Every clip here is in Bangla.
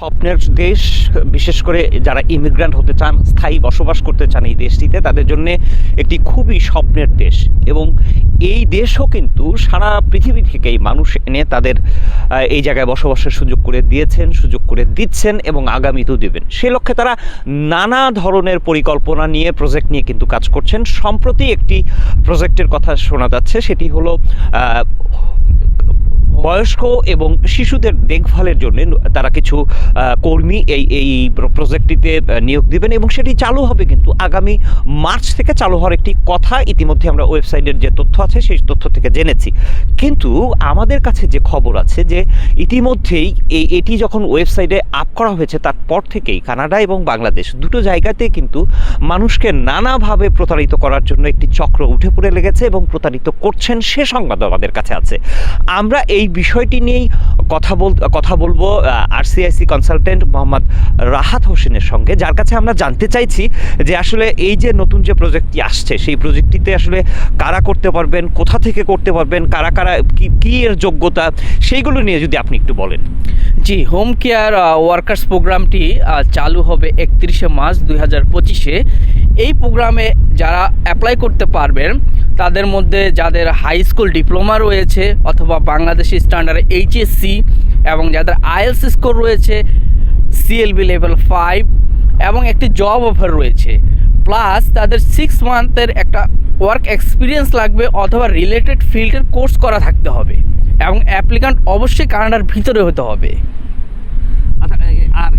স্বপ্নের দেশ, বিশেষ করে যারা ইমিগ্রান্ট হতে চান, স্থায়ী বসবাস করতে চান এই দেশটিতে, তাদের জন্য একটি খুবই স্বপ্নের দেশ। এবং এই দেশও কিন্তু সারা পৃথিবী থেকেই মানুষ এনে তাদের এই জায়গায় বসবাসের সুযোগ করে দিয়েছেন, সুযোগ করে দিচ্ছেন এবং আগামীতেও দেবেন। সে লক্ষ্যে তারা নানা ধরনের পরিকল্পনা নিয়ে প্রজেক্ট নিয়ে কিন্তু কাজ করছেন। সম্প্রতি একটি প্রজেক্টের কথা শোনা যাচ্ছে, সেটি হলো বয়স্ক এবং শিশুদের দেখভালের জন্য তারা কিছু কর্মী এই এই প্রজেক্টটিতে নিয়োগ দিবেন এবং সেটি চালু হবে কিন্তু আগামী মার্চ থেকে চালু হওয়ার একটি কথা ইতিমধ্যে আমরা ওয়েবসাইটের যে তথ্য আছে সেই তথ্য থেকে জেনেছি। কিন্তু আমাদের কাছে যে খবর আছে যে ইতিমধ্যেই এই, এটি যখন ওয়েবসাইটে আপ করা হয়েছে তারপর থেকেই কানাডা এবং বাংলাদেশ দুটো জায়গাতে কিন্তু মানুষকে নানাভাবে প্রতারিত করার জন্য একটি চক্র উঠে পড়ে লেগেছে এবং প্রতারিত করছেন সে সংবাদ আমাদের কাছে আছে। আমরা এই বিষয়টি নিয়েই কথা বল, কথা বলব আরসিআইসি কনসালটেন্ট মোহাম্মদ রাহাত হোসেনের সঙ্গে, যার কাছে আমরা জানতে চাইছি যে আসলে এই যে নতুন যে প্রজেক্টটি আসছে, সেই প্রজেক্টটিতে আসলে কারা করতে পারবেন, কোথা থেকে করতে পারবেন, কারা কারা, কি এর যোগ্যতা, সেইগুলো নিয়ে যদি আপনি একটু বলেন। জি হোম কেয়ার ওয়ার্কার্স প্রোগ্রামটি চালু হবে একত্রিশে মার্চ দুই হাজার পঁচিশে। এই প্রোগ্রামে যারা অ্যাপ্লাই করতে পারবেন তাদের মধ্যে যাদের হাই স্কুল ডিপ্লোমা রয়েছে অথবা বাংলাদেশি স্ট্যান্ডার্ড এইচএসসি এবং যাদের আইএলস স্কোর রয়েছে সিএলবি লেভেল ফাইভ এবং একটি জব অফার রয়েছে। প্লাস তাদের সিক্স মান্থের একটা ওয়ার্ক এক্সপিরিয়েন্স লাগবে অথবা রিলেটেড ফিল্ডের কোর্স করা থাকতে হবে এবং অ্যাপ্লিকান্ট অবশ্যই কানাডার ভিতরে হতে হবে। আচ্ছা আর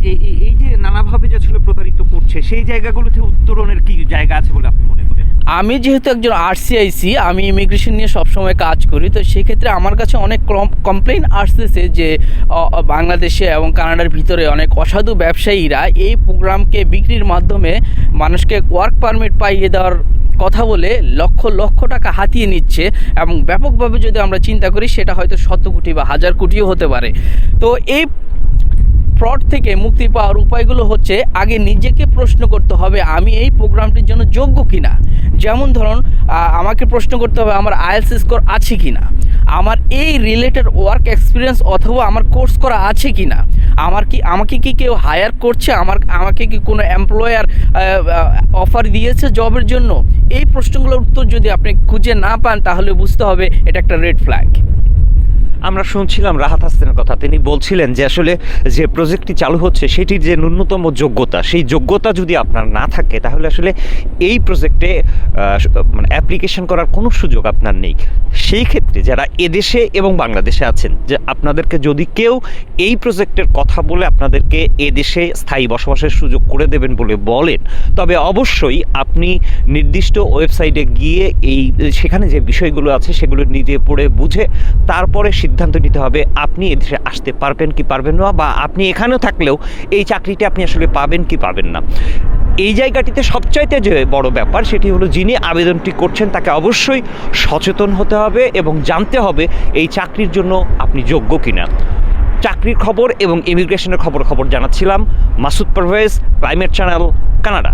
এই যে নানাভাবে যে আসলে প্রতারিত করছে, সেই জায়গাগুলোতে উত্তরণের কি জায়গা আছে বলে আপনি মনে আমি যেহেতু একজন আরসিআইসি আমি ইমিগ্রেশন নিয়ে সবসময় কাজ করি, তো সেক্ষেত্রে আমার কাছে অনেক কমপ্লেন আসতেছে যে বাংলাদেশে এবং কানাডার ভিতরে অনেক অসাধু ব্যবসায়ীরা এই প্রোগ্রামকে বিক্রির মাধ্যমে মানুষকে ওয়ার্ক পারমিট পাইয়ে দেওয়ার কথা বলে লক্ষ লক্ষ টাকা হাতিয়ে নিচ্ছে এবং ব্যাপকভাবে যদি আমরা চিন্তা করি, সেটা হয়তো শত কোটি বা হাজার কোটিও হতে পারে। তো এই ফ্রড থেকে মুক্তি পাওয়ার উপায়গুলো হচ্ছে, আগে নিজেকে প্রশ্ন করতে হবে, আমি এই প্রোগ্রামটির জন্য যোগ্য কিনা? যেমন ধরুন আমাকে প্রশ্ন করতে হবে, আমার আইএলস স্কোর আছে কি না আমার এই রিলেটেড ওয়ার্ক এক্সপিরিয়েন্স অথবা আমার কোর্স করা আছে কি না আমার কি, আমাকে কি কেউ হায়ার করছে? আমার, আমাকে কি কোনো এমপ্লয়ার অফার দিয়েছে জবের জন্য? এই প্রশ্নগুলোর উত্তর যদি আপনি খুঁজে না পান, তাহলে বুঝতে হবে এটা একটা রেড ফ্ল্যাগ আমরা শুনছিলাম রাহাত হাসানের কথা। তিনি বলছিলেন যে আসলে যে প্রজেক্টটি চালু হচ্ছে, সেটির যে ন্যূনতম যোগ্যতা, সেই যোগ্যতা যদি আপনার না থাকে, তাহলে আসলে এই প্রজেক্টে মানে অ্যাপ্লিকেশন করার কোনো সুযোগ আপনার নেই। সেই ক্ষেত্রে যারা এদেশে এবং বাংলাদেশে আছেন, যে আপনাদেরকে যদি কেউ এই প্রজেক্টের কথা বলে আপনাদেরকে এদেশে স্থায়ী বসবাসের সুযোগ করে দেবেন বলে বলেন, তবে অবশ্যই আপনি নির্দিষ্ট ওয়েবসাইটে গিয়ে এই, সেখানে যে বিষয়গুলো আছে, সেগুলো নিজে পড়ে বুঝে, তারপরে সিদ্ধান্ত নিতে হবে, আপনি এদেশে আসতে পারবেন কি পারবেন না বা আপনি এখানেও থাকলেও এই চাকরিটা আপনি আসলে পাবেন কি পাবেন না। এই জায়গাটিতে সবচাইতে যে বড় ব্যাপার সেটি হলো যিনি আবেদনটি করছেন তাকে অবশ্যই সচেতন হতে হবে এবং জানতে হবে এই চাকরির জন্য আপনি যোগ্য কিনা। চাকরির খবর এবং ইমিগ্রেশনের খবর খবর জানাচ্ছিলাম। Masud Parvez, climate channel, Canada.